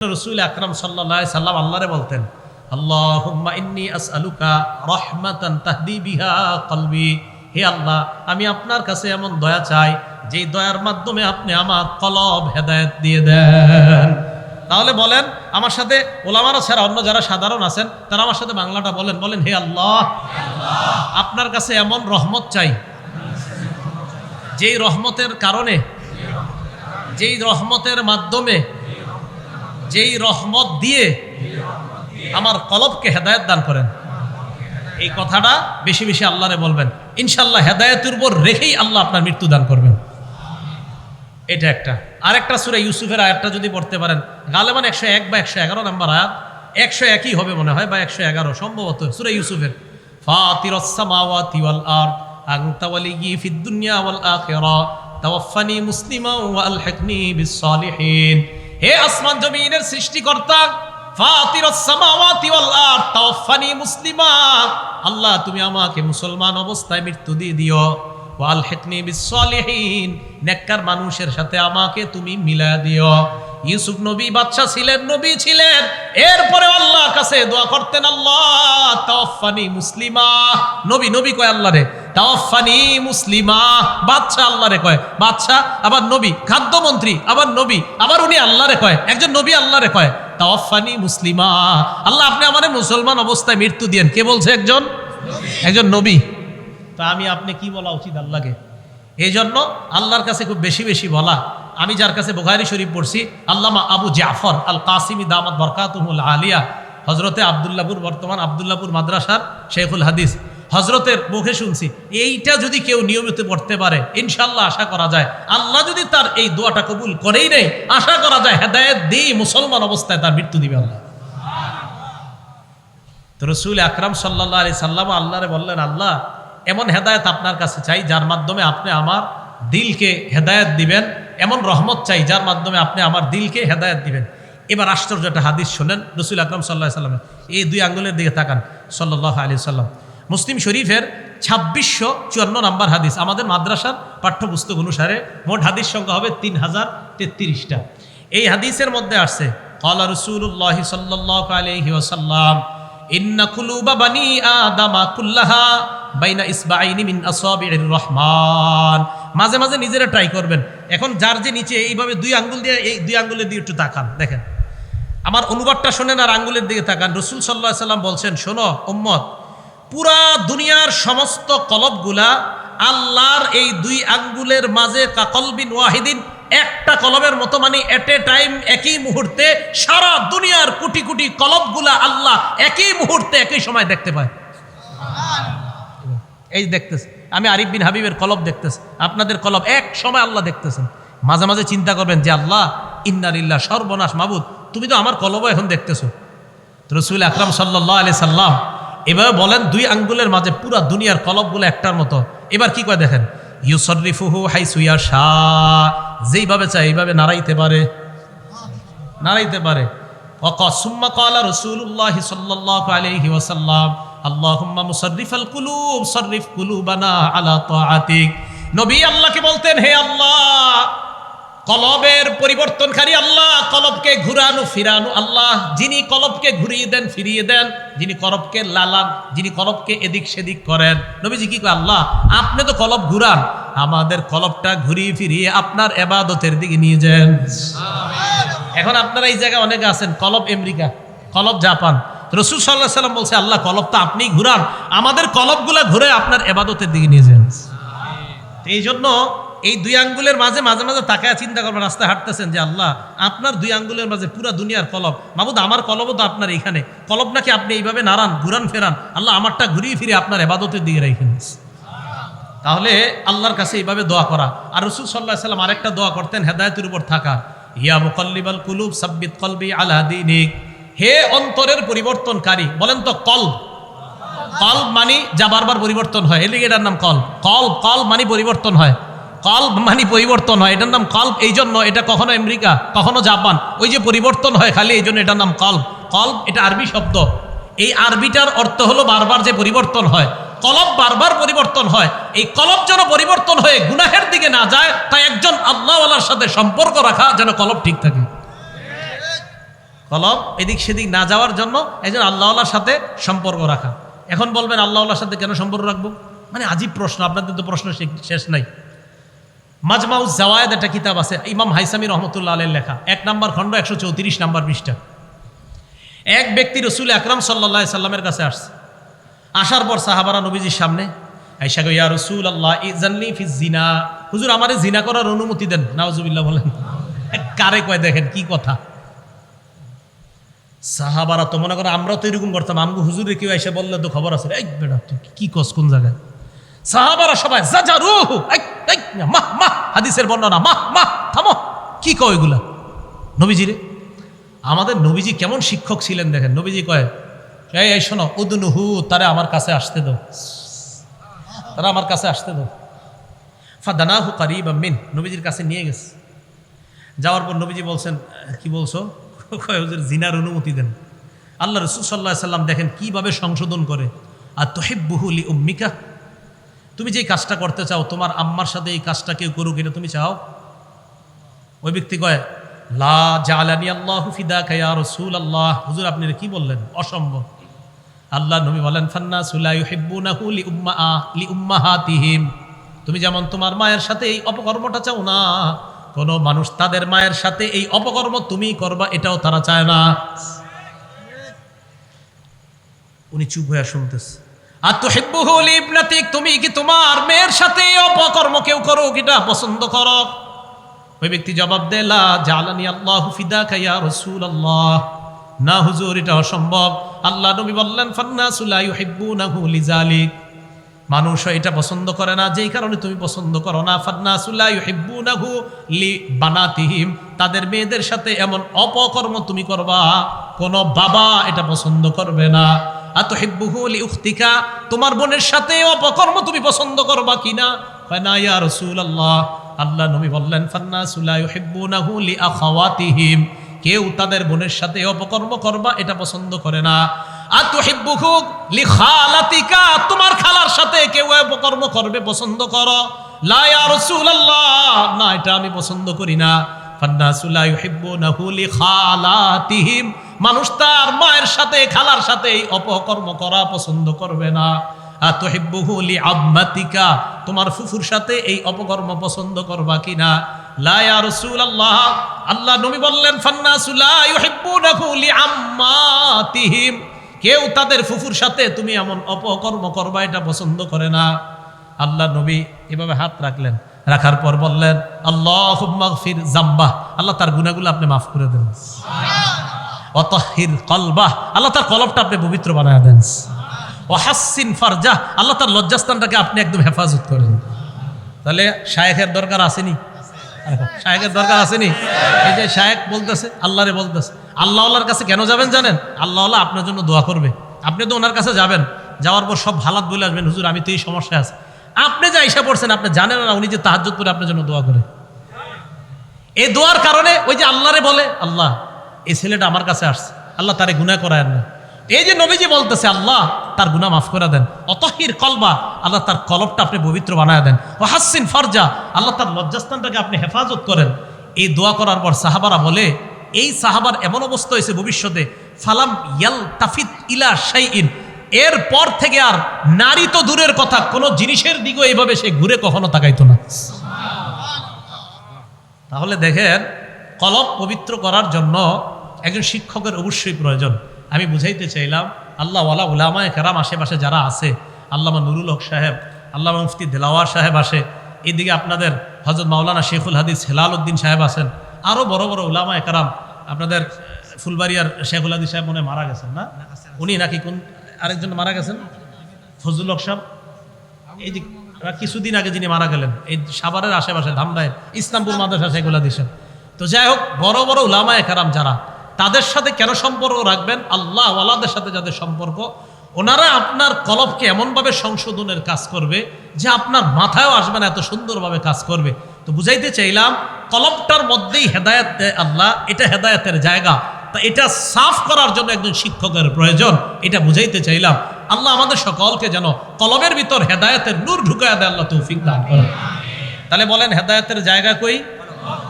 রসুল আকরাম সাল্লাহ সাল্লাম আল্লাহরে বলতেন, আল্লাহুম্মা ইন্নি আল্লাহ, আমি আপনার কাছে এমন দয়া চাই, যেই দয়ার মাধ্যমে আপনি আমার কলব হেদায়েত দিয়ে দেন। তাহলে বলেন, আমার সাথে ওলামারা ছাড়া অন্য যারা সাধারণ আছেন, তারা আমার সাথে বাংলাটা বলেন। বলেন, হে আল্লাহ, আপনার কাছে এমন রহমত চাই, যেই রহমতের কারণে, যেই রহমতের মাধ্যমে যেই রহমত দিয়ে আমার কলবকে হেদায়ত দান করেন। এই কথাটা বেশি বেশি আল্লাহরে বলবেন। ইনশাল্লাহ হেদায়তের উপর রেখেই আল্লাহ আপনার মৃত্যু দান করবেন। এটা একটা। আরেকটা সুরে ইউসুফের আয়াতটা যদি পড়তে পারেন, গালেমান একশো এক বা একশো এগারো নাম্বার আয়াত, একশো একই হবে মনে হয় বা একশো এগারো সম্ভবত সুরে ইউসুফের। ফাতিরসামাওয়াতি ওয়াল মুসলিমা হে আসমান জমিনের সৃষ্টিকর্তা আল্লাহ তুমি আমাকে মুসলমান অবস্থায় মৃত্যু দিয়ে দিও। ওয়াল হেকনি বিসলিহীন নেককার মানুষের সাথে আমাকে তুমি মিলা দিও। ইউসুফ নবী বাদশা ছিলেন, নবী ছিলেন। এরপরে আল্লাহ কাছে দোয়া করতেন, আল্লাহ তাওফানি মুসলিমা। নবী নবী কয় আল্লাহ রে তাওফানি মুসলিমা। বাদশা আল্লাহ রে কয়, বাদশা, আবার নবী, খাদ্যমন্ত্রী, আবার নবী, আবার উনি আল্লাহ রে কয়, একজন নবী আল্লাহ রে কয় তাওফানি মুসলিমা। আল্লাহ, আপনি আমাদের মুসলমান অবস্থায় মৃত্যু দিয়েন। কে বলছে একজন? একজন নবী। তা আমি, আপনি কি বলা উচিত আল্লাহকে? এই জন্য আল্লাহর কাছে খুব বেশি বেশি বলা। আমি যার কাছে বোখারি শরীফ পড়ছি, আল্লামা আবু জাফর আল কাসিমি দামাত বরকাতুল আলিয়া। হজরতে আবদুল্লাপুর বর্তমান আবদুল্লাপুর মাদ্রাসার শেখুল হাদিস। হজরতের মুখে শুনছি, এইটা যদি কেউ নিয়মিত পড়তে পারে ইনশাল্লাহ আশা করা যায়। আল্লাহ যদি তার এই দোয়াটা কবুল করেই নেই আশা করা যায়, হেদায়ত দিয়ে মুসলমান অবস্থায় তার মৃত্যু দিবে আল্লাহ। তো রসুল আকরাম সাল্লাহ আলি সাল্লাম আল্লাহরে বললেন, আল্লাহ এমন হেদায়ত আপনার কাছে চাই, যার মাধ্যমে আপনি আমার দিলকে হেদায়ত দিবেন। এমন রহমত চাই, যার মাধ্যমে আপনি আমার দিলকে হেদায়ত দিবেন। এবার আশ্চর্য একটা হাদিস শোনেন, রসুল আকরম সাল্লাহ সাল্লামের। এই দুই আঙ্গুলের দিকে তাকান সাল্লাহ আলি সাল্লাম। মুসলিম শরীফের ছাব্বিশশো চুয়ান্ন নাম্বার হাদিস, আমাদের মাদ্রাসার পাঠ্যপুস্তক অনুসারে মোট হাদিস সংখ্যা হবে তিন হাজার তেত্রিশটা। এই হাদিসের মধ্যে আসছে কলা রসুল্লাহ সাল্লাহ আলহি ওসাল্লাম ইন্না কুলুবা বানি আদামা কুল্লাহা বাইনা ইসবাইনি মিন আসাবির রহমান। মাঝে মাঝে নিজেরা ট্রাই করবেন। এখন যার যে নিচে এইভাবে দুই আঙ্গুল দিয়ে, এই দুই আঙ্গুলের দিকে একটু তাকান, দেখেন। আমার অনুবাদটা শোনেন আর আঙ্গুলের দিকে তাকান। রসুল সাল্লাহ সাল্লাম বলছেন, শোনো, উম্মত, পুরা দুনিয়ার সমস্ত কলবগুলা আল্লাহর এই দুই আঙ্গুলের মাঝে কাকলবিন ওয়াহিদিন, একটা কলবের মতো মানে এট এ টাইম একই মুহূর্তে সারা দুনিয়ার কোটি কোটি কলবগুলা আল্লাহ একই মুহূর্তে একই সময় দেখতে পায়। এই দেখতেছে আমি আরিফ বিন হাবিবের কলব দেখতেছি আপনাদের কলব এক সময় আল্লাহ দেখতেছেন। মাঝে মাঝে চিন্তা করবেন যে, আল্লাহ ইন্নারিল্লাহ সর্বনাশ মাবুদ, তুমি তো আমার কলব এখন দেখতেছো। রসুল আকরাম সাল্লাহ আলি সাল্লাম এভাবে বলেন, দুই আঙ্গুলের মাঝে পুরা দুনিয়ার কলবগুলো একটার মতো। এবার কি করে দেখেন? ইউসরিফুহু হাই সুইয়া শাহ, যেইভাবে চায় এইভাবে নাড়াইতে পারে। নাড়াইতে পারে। সুম্মা কলা রসুল্লাহ সাল্লাহ আলহি ওসাল্লাম আল্লাহুম্মা মুসাররিফাল কুলুব সাররিফ কুলুবানা আলা তাআতিক। নবী আল্লাহকে বলতেন হে আল্লাহ কলবের পরিবর্তনকারী আল্লাহ কলবকে ঘুরানো ফিরানো আল্লাহ যিনি কলবকে ঘুরিয়ে দেন ফিরিয়ে দেন যিনি কলবকে লালান যিনি কলবকে এদিক সেদিক করেন। নবীজি কি আল্লাহ আপনি তো কলব ঘুরান আমাদের কলবটা ঘুরিয়ে ফিরিয়ে আপনার এবাদতের দিকে নিয়ে যান। এখন আপনারা এই জায়গায় অনেকে আছেন কলব আমেরিকা কলব জাপান। রসুল সাল্লাহ সাল্লাম বলছে আল্লাহ কলব তো আপনি ঘুরান। আমাদের কলবগুলা ঘুরে আপনার এবাদতের দিকে নিয়ে যান। এই জন্য এই দুই আঙ্গুলের মাঝে মাঝে মাঝে তাকায় চিন্তা করবেন রাস্তায় হাঁটতেছেন যে আল্লাহ আপনার দুই আঙ্গুলের মাঝে পুরা দুনিয়ার কলব মাবুদ আমার কলবও তো আপনার এইখানে কলব নাকি আপনি এইভাবে নাড়ান ঘুরান ফেরান। আল্লাহ আমারটা ঘুরিয়ে ফিরে আপনার এবাদতের দিকে রেখেন তাহলে আল্লাহর কাছে এইভাবে দোয়া করা। আর রসুল সাল্লাহ সাল্লাম আরেকটা দোয়া করতেন হেদায়তের উপর থাকা। ইয়া মুকল্লিবাল কুলুব সাব্বিত কলবি আলা দিনিক। হে অন্তরের পরিবর্তনকারী, বলেন তো কল। কল মানি যা বারবার পরিবর্তন হয়। এলিগে এটার নাম কল। কল কল মানি পরিবর্তন হয়। কল মানি পরিবর্তন হয়। এটার নাম কল্প এই জন্য, এটা কখনো আমেরিকা, কখনো জাপান, ওই যে পরিবর্তন হয় খালি এই জন্য এটার নাম কল্প কল্প এটা আরবি শব্দ। এই আরবিটার অর্থ হলো বারবার যে পরিবর্তন হয়। কলব বারবার পরিবর্তন হয়। এই কলব যেন পরিবর্তন হয়ে গুনাহের দিকে না যায়, তাই একজন আল্লাহওয়ালার সাথে সম্পর্ক রাখা যেন কলব ঠিক থাকে। কলম এদিক সেদিক না যাওয়ার জন্য এই জন্য আল্লাহর সাথে সম্পর্ক রাখা। এখন বলবেন আল্লাহর সাথে কেন সম্পর্ক রাখব? মানে আজীব প্রশ্ন, আপনাদের তো প্রশ্ন শেষ নাই। মাজমাউ জাওয়ায়দ একটা কিতাব আছে, ইমাম হাইসামি রহমতুল্লাহ আলের লেখা। এক নম্বর খণ্ড, একশো চৌত্রিশ নম্বর পৃষ্ঠা। এক ব্যক্তি রসুল আকরাম সাল্লাহ সাল্লামের কাছে আসছে। আসার পর সাহাবারা নবীজির সামনে আইসা গো রসুল আল্লাহ ইজানলি ফি জিনা হুজুর, আমারে জিনা করার অনুমতি দেন। নাওজুবিল্লাহ বলেন। কারে কয় দেখেন, কি কথা? সাহাবারা তো মনে করো আমরা তো এরকম করতাম। আমগো হুজুরে কেউ এসে বললে তো খবর আছে এক বেটা তুই কি কস কোন জায়গায়? সাহাবারা সবাই যা যা এই, মাহ মাহ হাদিসের বর্ণনা মাহ মাহ থামো। কি কয় এগুলা? নবীজি রে আমাদের নবীজি কেমন শিক্ষক ছিলেন দেখেন। নবীজি কয় এই এই শোনো উদনুহু তারা আমার কাছে আসতে দাও। তারা আমার কাছে আসতে দাও। ফাদানাহু কারিব মিন। নবীজির কাছে নিয়ে গেছে। যাওয়ার পর নবীজি বলছেন কি বলছো? কয় জিনার অনুমতি দেন। আল্লাহ রসুল সাল্লাম দেখেন কীভাবে সংশোধন করে। আর তোহেব্বুহুলি উম্মিকা তুমি যে কাজটা করতে চাও, তোমার আম্মার সাথে এই কাজটা কেউ করুক, এটা তুমি চাও? ওই ব্যক্তি কয়, লা জালানি আল্লাহ ফিদা কায়া রসুল আল্লাহ হুজুর, আপনি কি বললেন? অসম্ভব। আল্লাহ নবী বলেন ফান্না সুলাই হিব্বুনাহু লি উম্মা লি উম্মাহাতিহিম তুমি যেমন তোমার মায়ের সাথে এই অপকর্মটা চাও না কোনো মানুষ তাদের মায়ের সাথে এই অপকর্ম তুমি করবা, এটাও তারা চায় না। উনি চুপ হয়ে শুনতেছে। আর তো হেব্বুহুল ইবনাতিক তুমি কি তোমার মেয়ের সাথে অপকর্ম কেউ করো এটা পছন্দ করো? ওই ব্যক্তি জবাব দেলা জালানি আল্লাহ ফিদা খাইয়া রসুল আল্লাহ না হুজুর, এটা অসম্ভব। আল্লাহ নবী বললেন ফান্না সুলাই হিব্বুনাহু লিজালিক। মানুষ এটা পছন্দ করে না, যেই কারণে তুমি পছন্দ করো না। ফান্না সুলাই হিব্বুনাহু লি বানাতিহিম। তাদের মেয়েদের সাথে এমন অপকর্ম তুমি করবা, কোন বাবা এটা পছন্দ করবে না। আত হিব্বুহু লি উখতিকা, তোমার বোনের সাথে অপকর্ম তুমি পছন্দ করবা কিনা? কয় না, ইয়া রাসূলুল্লাহ। আল্লাহ নবী বললেন ফান্না সুলাই হিব্বুনাহু লি আখাওয়াতিহিম। কেউ তাদের বোনের সাথে অপকর্ম করবা, এটা পছন্দ করে না। আর তোমার খালার সাথে কেউ অপকর্ম করবে, পছন্দ করো। না, এটা আমি পছন্দ করি না। মানুষ তার মায়ের সাথে, খালার সাথে এই অপকর্ম করা পছন্দ করবে না। আর তুহিব্বুহু লি আম্মাতিকা তোমার ফুফুর সাথে এই অপকর্ম পছন্দ করবা কিনা? লা ইয়া রাসূলুল্লাহ। আল্লাহ নবী বললেন, ফান্নাসু লা ইউহিব্বুনাহু লি আম্মাতিহিম কেউ তাদের ফুফুর সাথে তুমি এমন অপকর্ম করবা এটা পছন্দ করে না। আল্লাহ নবী এভাবে হাত রাখলেন। রাখার পর বললেন আল্লাহ ফির জাম্বা আল্লাহ তার গুনাগুলো আপনি মাফ করে দেন। অতহির কলবাহ। আল্লাহ তার কলবটা আপনি পবিত্র বানায় দেন। ও হাসিন ফারজা আল্লাহ তার লজ্জাস্থানটাকে আপনি একদম হেফাজত করেন। তাহলে শায়েখের দরকার আসেনি? শায়েকের দরকার আসেনি? এই যে শায়েক বলতেছে আল্লাহরে বলতেছে। আল্লাহ আল্লাহর কাছে কেন যাবেন জানেন? আল্লাহ আল্লাহ আপনার জন্য দোয়া করবে। আপনি তো ওনার কাছে যাবেন। যাওয়ার পর সব হালাত বলে আসবেন, হুজুর, আমি তো এই সমস্যায় আছি। আপনি যা ইসা পড়ছেন, আপনি জানেন না, উনি যে তাহাজ্জুদ করে আপনার জন্য দোয়া করে। এই দোয়ার কারণে ওই যে আল্লাহরে বলে, আল্লাহ, এই ছেলেটা আমার কাছে আসছে। আল্লাহ তারে গুনাহ করায় না। এই যে নবীজি বলতেছে, আল্লাহ, তার গুনাহ মাফ করে দেন। অতহির কলবা, আল্লাহ তার কলবটা আপনি পবিত্র বানায় দেন। ও হাসিন ফরজা, আল্লাহ তার লজ্জাস্থানটাকে আপনি হেফাজত করেন। এই দোয়া করার পর সাহাবারা বলে এই সাহাবার এমন অবস্থা হয়েছে ভবিষ্যতে, ফালাম ইয়াল তাফিত ইলা শাইইন। এর পর থেকে আর নারী তো দূরের কথা, কোনো জিনিসের দিকেও এইভাবে সে ঘুরে কখনো তাকাইতো না। তাহলে দেখেন কলব পবিত্র করার জন্য একজন শিক্ষকের অবশ্যই প্রয়োজন। আমি বুঝাইতে চাইলাম, আল্লাহ ওয়ালা উলামায় কেরাম আশেপাশে যারা আছে, আল্লামা নুরুল হক সাহেব, আল্লামা মুফতি দেলাওয়ার সাহেব আসে, এদিকে আপনাদের হজরত মাওলানা শেখুল হাদিস হেলাল উদ্দিন সাহেব আছেন আরও বড় বড় উলামা কেরাম আপনাদের ফুলবাড়িয়ার শেখুল হাদিস সাহেব মনে মারা গেছেন না? উনি নাকি কোন, আরেকজন মারা গেছেন? ফজলুল হক সাহেব? এই যে কিছুদিন আগে যিনি মারা গেলেন, এই সাভারের আশেপাশে ধামরায় ইসলামপুর মাদ্রাসা সেগুলা দিছেন তো যাই হোক, বড় বড় উলামা কারাম যারা, তাদের সাথে কেন সম্পর্ক রাখবেন? আল্লাহ ওয়ালাদের সাথে যাদের সম্পর্ক ওনারা আপনার কলবকে এমনভাবে সংশোধনের কাজ করবে যে আপনার মাথায়ও আসবে না এত সুন্দরভাবে কাজ করবে। তো বুঝাইতে চাইলাম, কলবটার মধ্যেই হেদায়ত দেয় আল্লাহ, এটা হেদায়তের জায়গা। তা এটা সাফ করার জন্য একজন শিক্ষকের প্রয়োজন, এটা বুঝাইতে চাইলাম। আল্লাহ আমাদের সকলকে যেন কলবের ভিতর হেদায়তের নূর ঢুকায় দেয়, আল্লাহ তৌফিক দান করেন। তাহলে বলেন, হেদায়তের জায়গা কই?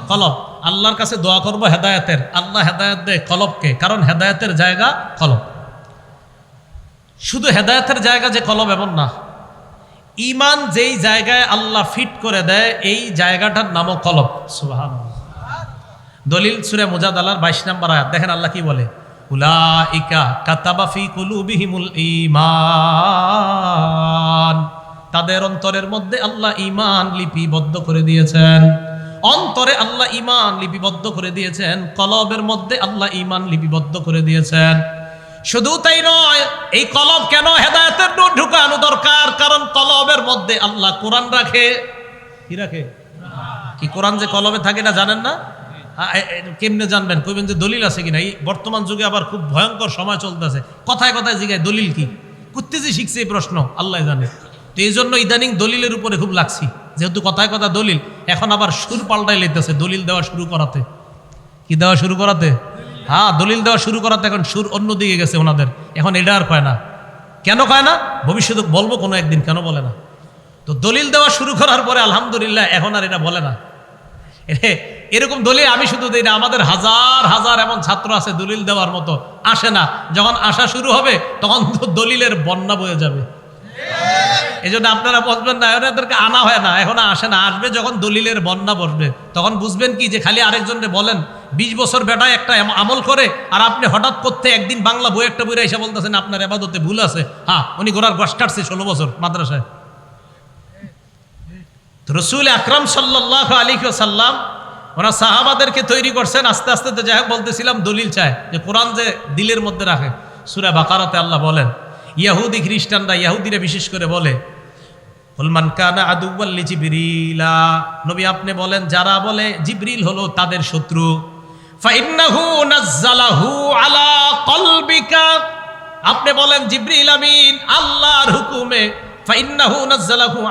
কলব। আল্লাহর কাছে দোয়া করব হেদায়েতের। আল্লাহ হেদায়েত দেয় কলবকে, কারণ হেদায়েতের জায়গা কলব। শুধু হেদায়েতের জায়গা যে কলব এমন না। ইমান যেই জায়গায় আল্লাহ ফিট করে দেয়, এই জায়গাটার নামও কলব। সুবাহান দলিল সুরে মুজাদ আল্লাহর বাইশ নম্বর আয়াত। দেখেন আল্লাহ কি বলে? কাতাবাফি কুলুবিহিমুল তাদের অন্তরের মধ্যে আল্লাহ ইমান লিপিবদ্ধ করে দিয়েছেন। অন্তরে আল্লাহ ইমান লিপিবদ্ধ করে দিয়েছেন, কলবের মধ্যে আল্লাহ ইমান লিপিবদ্ধ করে দিয়েছেন। শুধু তাই নয়, এই কলব কেন হেদায়তের নূর ঢুকানো দরকার? কারণ কলবের মধ্যে আল্লাহ কোরআন রাখে। কি রাখে? কি কোরআন যে কলবে থাকে না জানেন না? এ- কেমনে জানবেন? কইবেন যে দলিল আছে কিনা? এই বর্তমান যুগে আবার খুব ভয়ঙ্কর সময় চলতেছে। কথায় কথায় জিগায়, দলিল কি? করতে যে শিখছে এই প্রশ্ন, আল্লাহ জানে। তো এই জন্য ইদানিং দলিলের উপরে খুব লাগছি। যেহেতু কথায় কথা দলিল, এখন আবার সুর পাল্টাই লেতেছে দলিল দেওয়া শুরু করাতে। কি দেওয়া শুরু করাতে? হ্যাঁ দলিল দেওয়া শুরু করাতে এখন সুর অন্যদিকে গেছে ওনাদের। এখন এটা আর কয় না। কেন কয় না? ভবিষ্যতে বলব কোনো একদিন, কেন বলে না? তো দলিল দেওয়া শুরু করার পরে আলহামদুলিল্লাহ এখন আর এটা বলে না। এরকম দলিল, আমি শুধু দিই না, আমাদের হাজার হাজার এমন ছাত্র আছে দলিল দেওয়ার মতো, আসে না। যখন আসা শুরু হবে, তখন তো দলিলের বন্যা বয়ে যাবে। এই জন্য আপনারা বুঝবেন না এদেরকে আনা হয় না, এখন আসে না, আসবে যখন দলিলের বন্যা বসবে। তখন বুঝবেন কি যে খালি আরেকজনকে বলেন, বিশ বছর বেটায় একটা আমল করে, আর আপনি হঠাৎ করতে একদিন বাংলা বই একটা বইরা এসে বলতেছেন, আপনার এবাদতে ভুল আছে। হ্যাঁ উনি গোড়ার গস কাটছে ষোলো বছর মাদ্রাসায়। রসুল আকরাম সাল্লাহ আলী সাল্লাম ওরা সাহাবাদেরকে তৈরি করছেন, আস্তে আস্তে তো যাই বলতেছিলাম, দলিল চায়। যে কোরআন যে দিলের মধ্যে রাখে, সুরা বাকারাতে আল্লাহ বলেন ইয়াহুদি খ্রিস্টানরা, ইয়াহুদিরা বিশেষ করে বলে হলমান কানা আদুব্বাল্লি জিবরিলা। নবী আপনি বলেন, যারা বলে জিবরিল হলো তাদের শত্রু। আপনি বলেন, জিবরিল আমিন, আল্লাহর হুকুমে।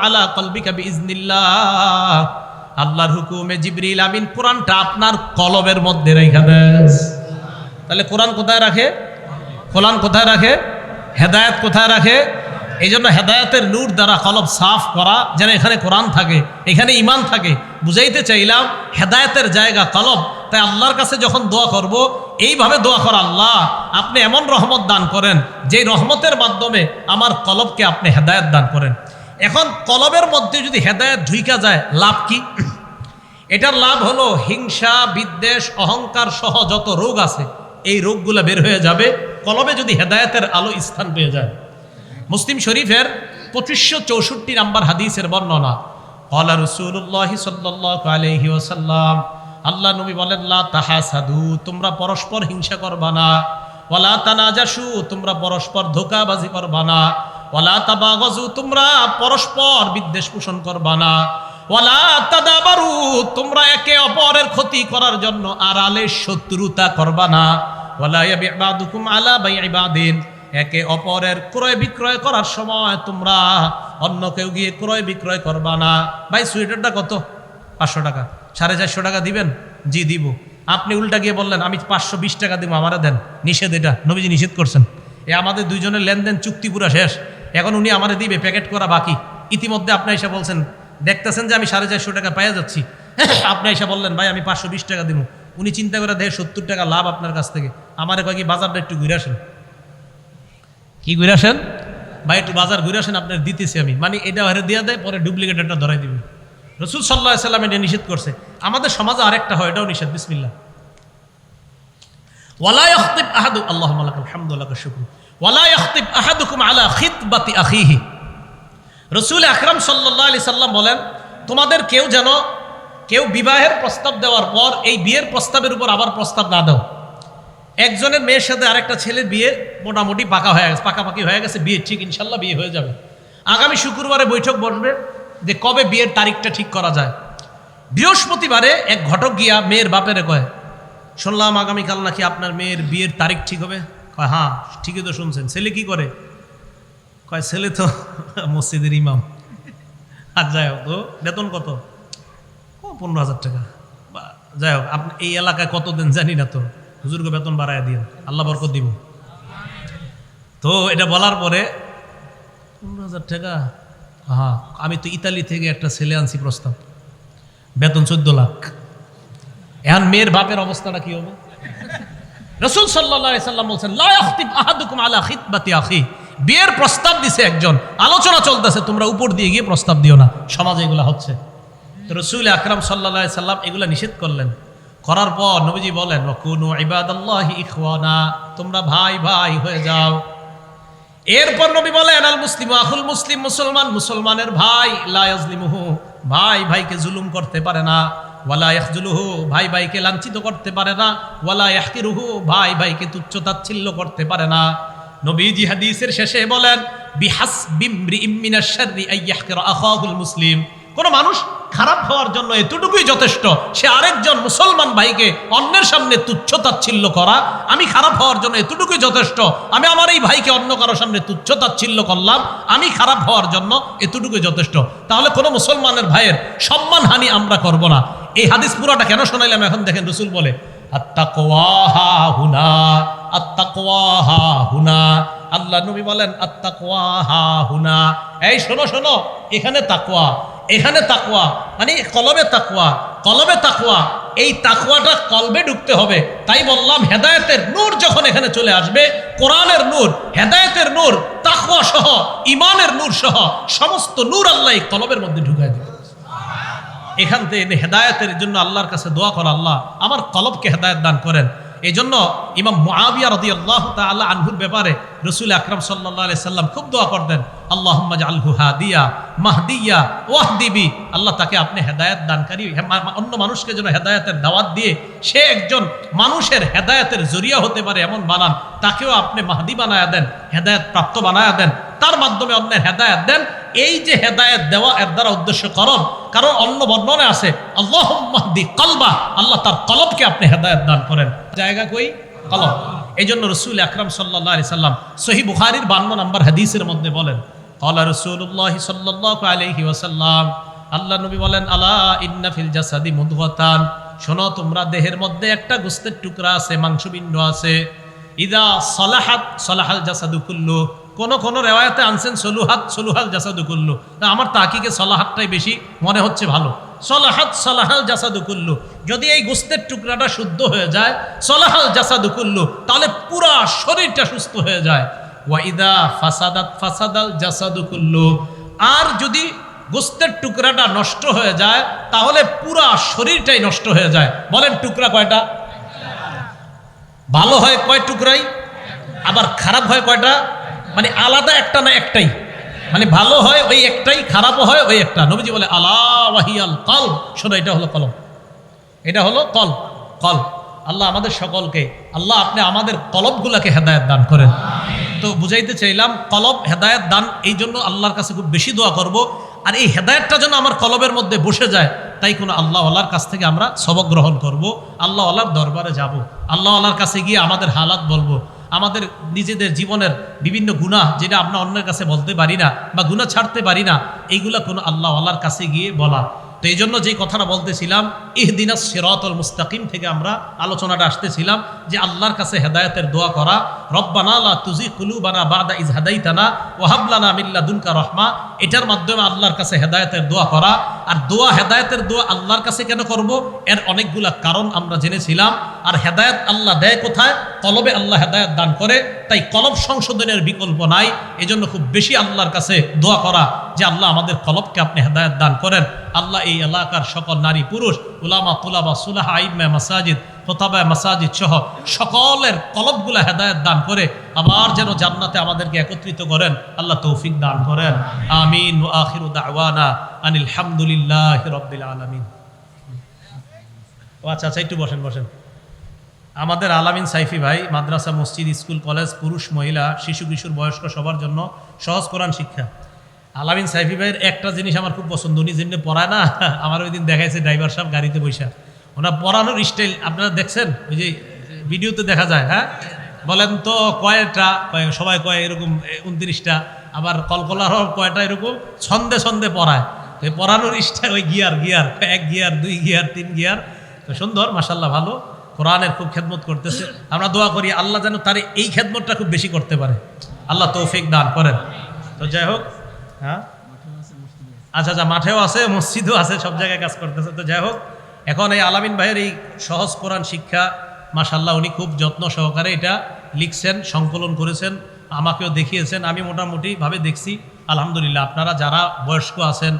আলা কলবিকা বিইজনিল্লাহ আল্লাহর হুকুমে জিবরিল আমিন কোরআনটা আপনার কলবের মধ্যে রেখে দেন তাহলে কোরআন কোথায় রাখে? কোরআন কোথায় রাখে? হেদায়েত কোথায় রাখে? এই জন্য হেদায়তের নূর দ্বারা কলব সাফ করা, যেন এখানে কোরআন থাকে, এখানে ইমান থাকে। বুঝাইতে চাইলাম, হেদায়তের জায়গা কলব। তাই আল্লাহর কাছে যখন দোয়া করব, এইভাবে দোয়া করা, আল্লাহ, আপনি এমন রহমত দান করেন, যেই রহমতের মাধ্যমে আমার কলবকে আপনি হেদায়ত দান করেন। এখন কলবের মধ্যে যদি হেদায়েত ঢুইকা যায়, লাভ কি? এটার লাভ হলো হিংসা, বিদ্বেষ, অহংকার সহ যত রোগ আছে, এই রোগগুলো বের হয়ে যাবে। কলবে যদি হেদায়েতের আলো স্থান পেয়ে যায়। মুসলিম শরীফের পঁচিশশো চৌষট্টি নাম্বার হাদিসের বর্ণনা, কলা রসুল্লাহ সাল্লাহ আলহি ওসাল্লাম আল্লাহ নবী বলেন তাহা সাধু তোমরা পরস্পর হিংসা করবা না। ওয়ালা তানাজাসু, তোমরা পরস্পর ধোকাবাজি করবা না। ওয়ালা তাবাগজু তোমরা পরস্পর বিদ্বেষ পোষণ করবা না। ওয়ালা তাদাবারু, তোমরা একে অপরের ক্ষতি করার জন্য আড়ালে শত্রুতা করবা না। একে অপরের ক্রয় বিক্রয় করার সময় তোমরা অন্য কেউ গিয়ে ক্রয় বিক্রয় করবা না। ভাই, সোয়েটারটা কত? পাঁচশো টাকা। সাড়ে চারশো টাকা দিবেন? জি, দিব। আপনি উল্টা গিয়ে বললেন, আমি পাঁচশো বিশ টাকা দিব, আমারে দেন। নিষেধ এটা। নবীজি নিষেধ করছেন। এ আমাদের দুইজনের লেনদেন চুক্তি পুরা শেষ। এখন উনি আমারে দিবে, প্যাকেট করা বাকি। ইতিমধ্যে আপনি এসে বলছেন, দেখতেছেন যে আমি সাড়ে চারশো টাকা পাইয়া যাচ্ছি। আপনি এসে বললেন, ভাই, আমি পাঁচশো বিশ টাকা দিব। উনি চিন্তা করে দেখে সত্তর টাকা লাভ আপনার কাছ থেকে। আমারে কয়েক বাজারটা একটু ঘুরে আসেন। কি ঘুরে আসেন? ভাই, একটু বাজার ঘুরে আসেন, আপনার দিতেছি আমি। মানে এটা হারে দিয়ে দেয়, পরে ডুপ্লিকেট একটা ধরাই দিবি। রসুল সাল্লাহ সাল্লাম এটা নিষেধ করছে। আমাদের সমাজে আরেকটা হয়, এটাও নিষেধ বিসমিল্লা ওয়ালা ইয়াখতিব আহাদু হামদু ওয়া লাকাশ শুকরু। ওয়ালা ইয়াখতিব আহাদুকুম আলা খিতবাতি আখিহি। রসুল আকরাম সাল্লাল্লাহু আলাইহি সাল্লাম বলেন, তোমাদের কেউ যেন, কেউ বিবাহের প্রস্তাব দেওয়ার পর এই বিয়ের প্রস্তাবের উপর আবার প্রস্তাব না দাও। একজনের মেয়ের সাথে আরেকটা ছেলের বিয়ে মোটামুটি পাকা হয়ে গেছে, পাকাপাকি হয়ে গেছে, বিয়ে ঠিক ইনশাল্লাহ বিয়ে হয়ে যাবে। আগামী শুক্রবারে বৈঠক বসবে যে কবে বিয়ের তারিখটা ঠিক করা যায়। বৃহস্পতিবারে এক ঘটক গিয়া মেয়ের বাপেরে কয়, শুনলাম আগামীকাল নাকি আপনার মেয়ের বিয়ের তারিখ ঠিক হবে? কয় হ্যাঁ ঠিকই তো শুনছেন। ছেলে কি করে? কয়, ছেলে তো মসজিদের ইমাম। আর যাই হোক, তো বেতন কত? পনেরো হাজার টাকা। বা, যাই হোক, আপনি এই এলাকায় কত দেন জানি না তো। হুজুরকে বেতন বাড়ায় দিন আল্লাহ বরকত দিব। তো এটা বলার পরে, পনেরো হাজার টাকা হ্যাঁ আমি তো ইতালি থেকে একটা ছেলে আনছি প্রস্তাব। বেতন চোদ্দ লাখ। এখন মেয়ের বাপের অবস্থাটা কি হবে? রসুল সাল্লাম বলছেন বিয়ের প্রস্তাব দিছে একজন। আলোচনা চলতেছে, তোমরা উপর দিয়ে গিয়ে প্রস্তাব দিও না। সমাজে এগুলা হচ্ছে। তো রসুল আকরাম সাল্লাহ সাল্লাম এগুলা নিষেধ করলেন। করার পর নবীজি বলেন কোন ইবাদাল্লাহি ইখওয়ানা তোমরা ভাই ভাই হয়ে যাও। এরপর নবী বলেন, আল মুসলিম আহুল মুসলিম মুসলমান মুসলমানের ভাই লায়াজলিমুহু ভাই ভাইকে জুলুম করতে পারে না। ওয়ালা ইয়াহজুলুহু ভাই ভাইকে লাঞ্ছিত করতে পারে না। ওয়ালা ইয়াহকিরুহু ভাই ভাইকে তুচ্ছ তাচ্ছিল্য করতে পারে না। নবীজি হাদিসের শেষে বলেন বিহাস বিমরি ইমিনাশ শাররি আইয়াহকিরা আখাহুল মুসলিম কোন মানুষ খারাপ হওয়ার জন্য এতটুকুই যথেষ্ট, সে আরেকজন মুসলমান ভাইকে অন্যের সামনে তুচ্ছ তাচ্ছিল্য করা, আমি খারাপ হওয়ার জন্য এতটুকুই যথেষ্ট, আমি আমার এই ভাইকে অন্য কারোর সামনে তুচ্ছ তাচ্ছিল্য করলাম, আমি খারাপ হওয়ার জন্য এতটুকুই যথেষ্ট। তাহলে কোনো মুসলমানের ভাইয়ের সম্মানহানি আমরা করব না। এই হাদিস পুরাটা কেন শোনাইলাম এখন দেখেন রসুল বলে আল্লাহ নবী বলেন আত্মাকওয়াহা হুনা। এই শোনো শোনো, এখানে তাকওয়া। এখানে তাকওয়া। মানে কলবে তাকুয়া কলবে তাকওয়া। এই তাকওয়াটা কলবে ঢুকতে হবে। তাই বললাম, হেদায়েতের নূর যখন এখানে চলে আসবে, কোরআনের নূর, হেদায়েতের নূর, তাকওয়া সহ ইমানের নূর সহ, সমস্ত নূর আল্লাহ এই কলবের মধ্যে ঢুকায় দেবে। এখান থেকে হেদায়তের জন্য আল্লাহর কাছে দোয়া করা, আল্লাহ, আমার কলবকে হেদায়ত দান করেন। এই জন্য ইমাম মুআবিয়া রদি আল্লাহ তাল্লাহ আনহুর ব্যাপারে রসুল আকরম সাল্লাহ আলি সাল্লাম খুব দোয়া করতেন আল্লাহ আলহু হাদিয়া মাহদিয়া ওয়াহদিবি আল্লাহ তাকে আপনি হেদায়ত দানকারী অন্য মানুষকে যেন হেদায়তের দাওয়াত দিয়ে সে একজন মানুষের হেদায়তের জরিয়া হতে পারে এমন বানান, তাকেও আপনি মাহদি বানায়া দেন হেদায়ত প্রাপ্ত বানায়া দেন। তার মাধ্যমে অন্যের হেদায়ত দেন এই যে হেদায়ত দেওয়া এর দ্বারা উদ্দেশ্য করণ, কারণ অন্য বর্ণনে আছে আল্লাহ কলবা আল্লাহ তার কলবকে আপনি হেদায়ত দান করেন। জায়গা কই? কলব। এই জন্য রসুল আকরাম সাল্লাহ আলি সাল্লাম সহি বুখারির বান্ন নম্বর হাদিসের মধ্যে বলেন কলা রসুল্লাহ সাল্লাহ আলহি ওসাল্লাম আল্লাহ নবী বলেন, আলা ইন্না ফিল জাসাদি মুদগতান শোনো তোমরা দেহের মধ্যে একটা গোস্তের টুকরা আছে, মাংসপিণ্ড আছে। ইদা সলাহাত, সলাহাল জাসাদু কুল্লু কোন কোন রেওয়ায়তে আনছেন, সলুহাত, সলুহাল জাসাদু কুল্লু। তা আমার তাকিকে সলাহাতটাই বেশি মনে হচ্ছে ভালো। সলাহাত, সলাহাল জাসাদু কুল্লু। যদি এই গোস্তের টুকরাটা শুদ্ধ হয়ে যায়, সলাহাল জাসাদু কুল্লু, তাহলে পুরা শরীরটা সুস্থ হয়ে যায়। ওয়াইদা ফাসাদাত ফাসাদাল জাসাদু কুল্লু। আর যদি গোস্তের টুকরাটা নষ্ট হয়ে যায়, তাহলে পুরা শরীরটাই নষ্ট হয়ে যায়। বলেন টুকরা কয়টা? ভালো হয় কয় টুকরাই? আবার খারাপ হয় কয়টা? মানে আলাদা একটা না একটাই। মানে ভালো হয় ওই একটাই খারাপও হয় ওই একটা। নবীজি বলে, আলা ওয়াহিয়াল কল শোনো, এটা হলো কলম। এটা হলো কল কল আল্লাহ আমাদের সকলকে, আল্লাহ আপনি আমাদের কলবগুলাকে হেদায়ত দান করেন। তো বুঝাইতে চাইলাম, কলব, হেদায়ত, দান, এই জন্য আল্লাহর কাছে খুব বেশি দোয়া করব। আর এই হেদায়তটা যেন আমার কলবের মধ্যে বসে যায়, তাই কোনো আল্লাহ আল্লাহর কাছ থেকে আমরা সবক গ্রহণ করব। আল্লাহ আল্লাহর দরবারে যাব। আল্লাহ আল্লাহর কাছে গিয়ে আমাদের হালাত বলব। আমাদের নিজেদের জীবনের বিভিন্ন গুনাহ যেটা আমরা অন্যের কাছে বলতে পারি না বা গুনাহ ছাড়তে পারি না, এইগুলা কোনো আল্লাহ আল্লাহর কাছে গিয়ে বলা। তো এই জন্য যেই কথাটা বলতেছিলাম, ইহদিনা সিরাতুল মুস্তাকিম থেকে আমরা আলোচনাটা আসতেছিলাম যে আল্লাহর কাছে হেদায়তের দোয়া করা, রব্বানা লা তুজি কুলুবানা বাদা ইজ হাদাইতানা ওয়াহাবলানা মিল্লা দুনকা রহমা এটার মাধ্যমে আল্লাহর কাছে হেদায়তের দোয়া করা আর দোয়া, হেদায়তের দোয়া আল্লাহর কাছে কেন করব? এর অনেকগুলা কারণ আমরা জেনেছিলাম। আর হেদায়ত আল্লাহ দেয় কোথায়? কলবে আল্লাহ হেদায়ত দান করে। তাই কলব সংশোধনের বিকল্প নাই। এজন্য খুব বেশি আল্লাহর কাছে দোয়া করা যে আল্লাহ আমাদের কলবকে আপনি হেদায়ত দান করেন। আল্লাহ এই এলাকার সকল নারী, পুরুষ, উলামা, তুলাবা, সুলাহ আইমা মাসাজিদ খোতাবা মাসাজিদ সহ সকলের কলবগুলা হেদায়েত দান করে আবার যেন জান্নাতে আমাদেরকে একত্রিত করেন, আল্লাহ তৌফিক দান করেন। আমিন আখিরু দাওয়ানা আনিল হামদুলিল্লাহ রব্বিল আলামিন। ও আচ্ছা আচ্ছা একটু বসেন বসেন। আমাদের আলামিন সাইফি ভাই, মাদ্রাসা, মসজিদ, স্কুল, কলেজ, পুরুষ, মহিলা, শিশু, কিশোর, বয়স্ক সবার জন্য সহজ কোরআন শিক্ষা। আলামিন সাইফি ভাইয়ের একটা জিনিস আমার খুব পছন্দ, উনি যেমনি পড়ায় না, আমার ওই দিন দেখাইছে ড্রাইভার সাহেব গাড়িতে বৈশা ওনার পড়ানোর স্টাইল আপনারা দেখছেন? ওই যে, ভিডিওতে দেখা যায় হ্যাঁ? বলেন তো কয়টা, কয়- সবাই কয় এরকম উনত্রিশটা, আবার কলকলার কয়টা এরকম? ছন্দে ছন্দে পড়ায়। তো পড়ানোর স্টাইল ওই গিয়ার গিয়ার, এক গিয়ার, দুই গিয়ার, তিন গিয়ার। তো সুন্দর মাসাল্লাহ ভালো। কোরআনের খুব খেদমত করতেছে। আমরা দোয়া করি, আল্লাহ যেন তার এই খেদমতটা খুব বেশি করতে পারে। আল্লাহ তৌফিক দান করেন। তো যাই হোক হ্যাঁ? আচ্ছা আচ্ছা মাঠেও আছে, মসজিদও আছে, সব জায়গায় কাজ করতেছে। তো যাই হোক এখন এই আলামিন ভাইয়ের এই সহজ কোরআন শিক্ষা মাসাল্লাহ উনি খুব যত্ন সহকারে এটা লিখছেন সংকলন করেছেন আমাকেও দেখিয়েছেন আমি মোটামুটি ভাবে দেখছি। আলহামদুলিল্লাহ আপনারা যারা বয়স্ক আছেন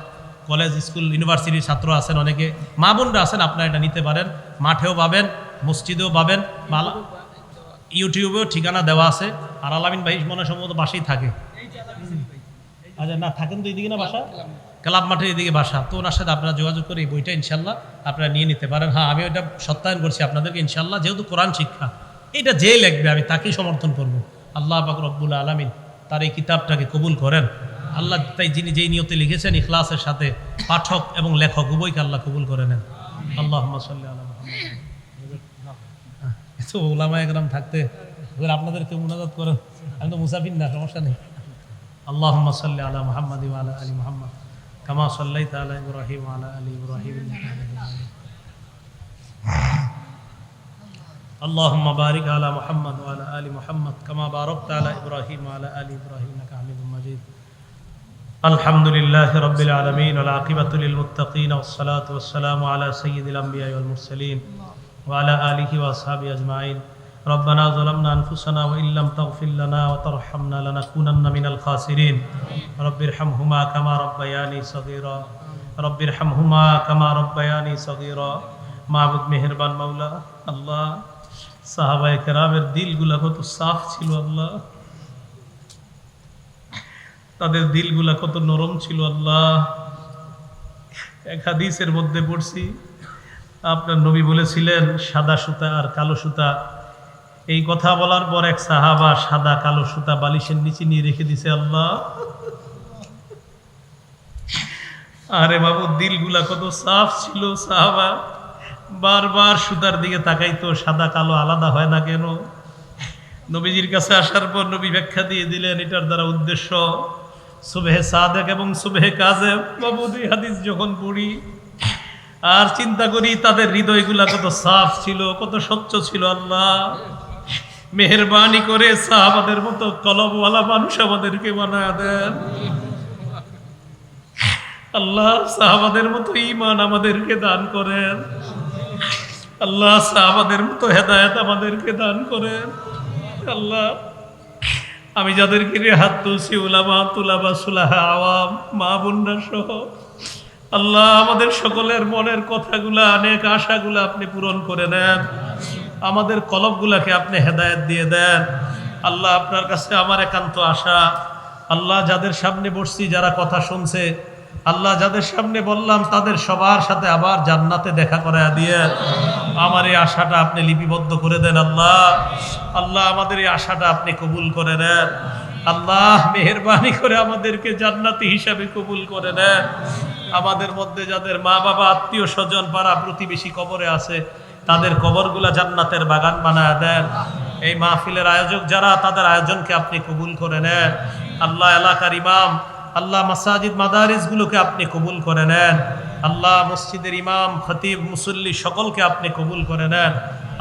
কলেজ স্কুল ইউনিভার্সিটির ছাত্র আছেন অনেকে মা বোনরা আছেন আপনারা এটা নিতে পারেন মাঠেও পাবেন মসজিদেও পাবেন ইউটিউবেও ঠিকানা দেওয়া আছে আর আলামিন ভাই মনে সম্ভবত বাসেই থাকে। আচ্ছা না থাকেন তো এইদিকে না বাসা? ক্লাব মাঠের এদিকে বাসা। তো ওনার সাথে আপনারা যোগাযোগ করে এই বইটা ইনশাল্লাহ আপনারা নিয়ে নিতে পারেন। হ্যাঁ আমি ওইটা সত্যায়ন করছি আপনাদেরকে ইনশাল্লাহ, যেহেতু কোরআন শিক্ষা, এটা যে লেখবে আমি তাকেই সমর্থন করব। আল্লাহ পাক রব্বুল আলমিন তার এই কিতাবটাকে কবুল করেন। আল্লাহ তাই যিনি যেই নিয়তে লিখেছেন ইখলাসের সাথে পাঠক এবং লেখক, উভয়কে আল্লাহ কবুল করে নেন। আল্লাহ এত ওলামা একরাম থাকতে আপনাদেরকে মোনাজাত করেন? আমি তো মুসাফিন না, সমস্যা নেই। আল্লাহ সাল্লি আলা মোহাম্মদ আলী মোহাম্মদ। كما صليت على إبراهيم وعلى إنك حميد مجيد. اللهم بارك على محمد وعلى آل محمد كما باركت على إبراهيم وعلى آل إبراهيم إنك حميد مجيد. الحمد لله رب العالمين والعاقبة للمتقين والصلاة والسلام على سيد الأنبياء والمرسلين وعلى آله وأصحابه أجمعين. ربنا ظلمنا أنفسنا وإن لم تغفر لنا وترحمنا لنكونن من الخاسرين رب ارحمهما كما ربياني صغيرا رب ارحمهما كما ربياني صغيرا মাহবুদ মেহেরবান মাওলা আল্লাহ সাহাবায়ে কেরামের দিলগুলা কত সাফ ছিল আল্লাহ তাদের দিলগুলা কত নরম ছিল আল্লাহ এক হাদিসের মধ্যে পড়ছি আপনার নবী বলেছিলেন সাদা সুতা আর কালো সুতা এই কথা বলার পর এক সাহাবা সাদা কালো সুতা বালিশের নিচে নিয়ে রেখে দিছে, আল্লাহ। আরে বাবু, দিলগুলা কত সাফ ছিল, সাহাবা। বারবার সুতার দিকে তাকাইতো, সাদা কালো আলাদা হয় না কেন? নবীজির কাছে আসার পর নবী ব্যাখ্যা দিয়ে দিলেন, এটার দ্বারা উদ্দেশ্য সুবেহে সাদেক এবং সুবেহে কাজে বাবু, দুই হাদিস যখন পড়ি, আর চিন্তা করি তাদের হৃদয়গুলা কত সাফ ছিল, কত স্বচ্ছ ছিল, আল্লাহ। মেহরবানি করে সাহাবাদের মতো কলমওয়ালা মানুষ আমাদেরকে বানায় দেন। আল্লাহ সাহাবাদের মতো ইমান আমাদেরকে দান করেন। আল্লাহ সাহাবাদের মতো হেদায়ত আমাদেরকে দান করেন। আল্লাহ, আমি যাদেরকে হাত তুলছি, উলামা, তুলাবা, সুলাহা, আওয়াম, মা বোনরা সহ, আল্লাহ আমাদের সকলের মনের কথাগুলা অনেক আশাগুলা আপনি পূরণ করে নেন আমাদের কলবগুলাকে আপনি হেদায়েত দিয়ে দেন। আল্লাহ আপনার কাছে আমার একান্ত আশা। আল্লাহ যাদের সামনে বসছি, যারা কথা শুনছে, আল্লাহ যাদের সামনে বললাম, তাদের সবার সাথে আবার জান্নাতে দেখা করায় দিয়ে আমার এই আশাটা আপনি লিপিবদ্ধ করে দেন আল্লাহ। আল্লাহ আমাদের এই আশাটা আপনি কবুল করে নেন। আল্লাহ মেহরবানি করে আমাদেরকে জান্নাতি হিসাবে কবুল করে নেন। আমাদের মধ্যে যাদের মা বাবা আত্মীয় স্বজন পাড়া প্রতিবেশী কবরে আছে তাদের কবরগুলা জান্নাতের বাগান বানায় দেন। এই মাহফিলের আয়োজক যারা, তাদের আয়োজনকে আপনি কবুল করে নেন। আল্লাহ এলাকার ইমাম, আল্লাহ মাসাজিদ মাদারিসগুলোকে আপনি কবুল করে নেন। আল্লাহ মসজিদের ইমাম, খতিব, মুসল্লি সকলকে আপনি কবুল করে নেন।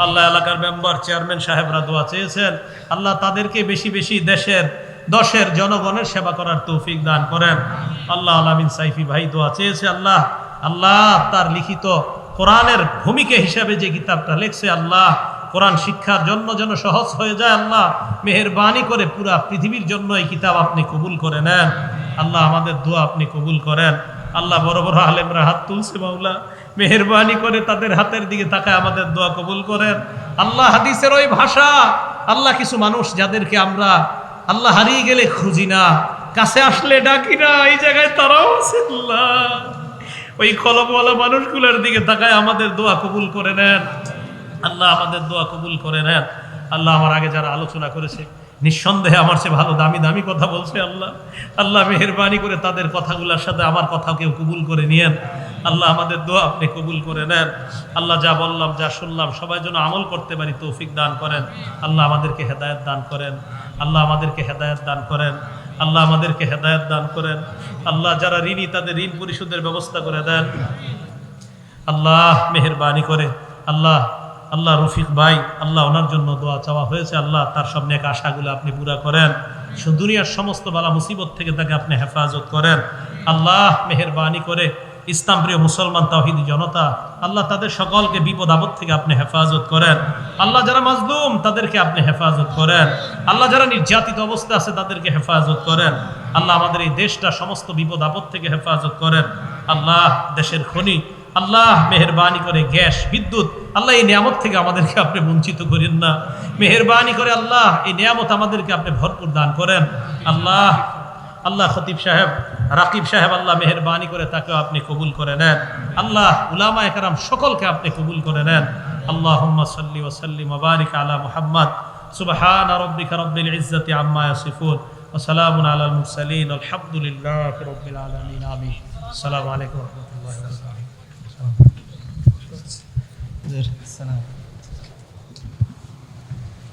আল্লাহ এলাকার মেম্বার, চেয়ারম্যান সাহেবরা দোয়া চেয়েছেন। আল্লাহ তাদেরকে বেশি বেশি দেশের, দশের জনগণের সেবা করার তৌফিক দান করেন। আল্লাহ আলামিন সাইফি ভাই দোয়া চেয়েছে, আল্লাহ আল্লাহ তার লিখিত কোরআনের ভূমিকা হিসাবে যে কিতাবটা লেখছে, আল্লাহ কোরআন শিক্ষার জন্য যেন সহজ হয়ে যায়, আল্লাহ মেহরবানি করে পুরা পৃথিবীর জন্য এই কিতাব আপনি কবুল করে নেন। আল্লাহ আমাদের দোয়া আপনি কবুল করেন। আল্লাহ বড় বড় আলেমরা হাত তুলছে, মাওলা। মেহরবানি করে তাদের হাতের দিকে তাকায় আমাদের দোয়া কবুল করেন। আল্লাহ হাদিসের ওই ভাষা, আল্লাহ কিছু মানুষ যাদেরকে আমরা, আল্লাহ হারিয়ে গেলে খুঁজি না, কাছে আসলে ডাকি না, এই জায়গায় তারাও আছে, আল্লাহ। ওই কলমওয়ালা মানুষগুলোর দিকে তাকায় আমাদের দোয়া কবুল করে নেন। আল্লাহ আমাদের দোয়া কবুল করে নেন। আল্লাহ আমার আগে যারা আলোচনা করেছে, নিঃসন্দেহে আমার সে ভালো দামি দামি কথা বলছে আল্লাহ। আল্লাহ মেহরবানি করে তাদের কথাগুলোর সাথে আমার কথা কেউ কবুল করে নিয়েন। আল্লাহ আমাদের দোয়া আপনি কবুল করে নেন। আল্লাহ যা বললাম, যা শুনলাম, সবাই যেন আমল করতে পারি, তৌফিক দান করেন। আল্লাহ আমাদেরকে হেদায়ত দান করেন। আল্লাহ আমাদেরকে হেদায়ত দান করেন। আল্লাহ আমাদেরকে হেদায়ত দান করেন। আল্লাহ যারা ঋণী, তাদের ঋণ পরিশোধের ব্যবস্থা করে দেন। আল্লাহ মেহরবানি করে। আল্লাহ আল্লাহ রফিক ভাই, আল্লাহ ওনার জন্য দোয়া চাওয়া হয়েছে। আল্লাহ তার সামনে এক আশাগুলো আপনি পুরা করেন। দুনিয়ার সমস্ত বালা মুসিবত থেকে তাকে আপনি হেফাজত করেন। আল্লাহ মেহরবানি করে ইসলাম প্রিয় মুসলমান তাহিদি জনতা, আল্লাহ তাদের সকলকে বিপদ আপদ থেকে আপনি হেফাজত করেন। আল্লাহ যারা মাজলুম, তাদেরকে আপনি হেফাজত করেন। আল্লাহ যারা নির্যাতিত অবস্থা আছে, তাদেরকে হেফাজত করেন। আল্লাহ আমাদের এই দেশটা সমস্ত বিপদ আপদ থেকে হেফাজত করেন। আল্লাহ দেশের খনি, আল্লাহ মেহরবানি করে গ্যাস, বিদ্যুৎ, আল্লাহ এই নিয়ামত থেকে আমাদেরকে আপনি বঞ্চিত করেন না। মেহরবানি করে আল্লাহ এই নিয়ামত আমাদেরকে আপনি ভরপুর দান করেন। আল্লাহ আল্লাহ খতিব সাহেব, রাকিব সাহেব, আল্লাহ মেহরবানি করে তাকেও আপনি কবুল করে নেন। আল্লাহ উলামা একরাম সকলকে আপনি কবুল করে নেন। আল্লাহ সাল্লি ওসাল্লি মবারিক আলা মোহাম্মদ। সুবহান রব্বিকা রব্বিল ইজ্জতি আম্মা সিফুল ওসালাম আলাল মুরসালিন। আলহামদুলিল্লাহ রব্বিল আলামিন। আমিন। আলাইকুম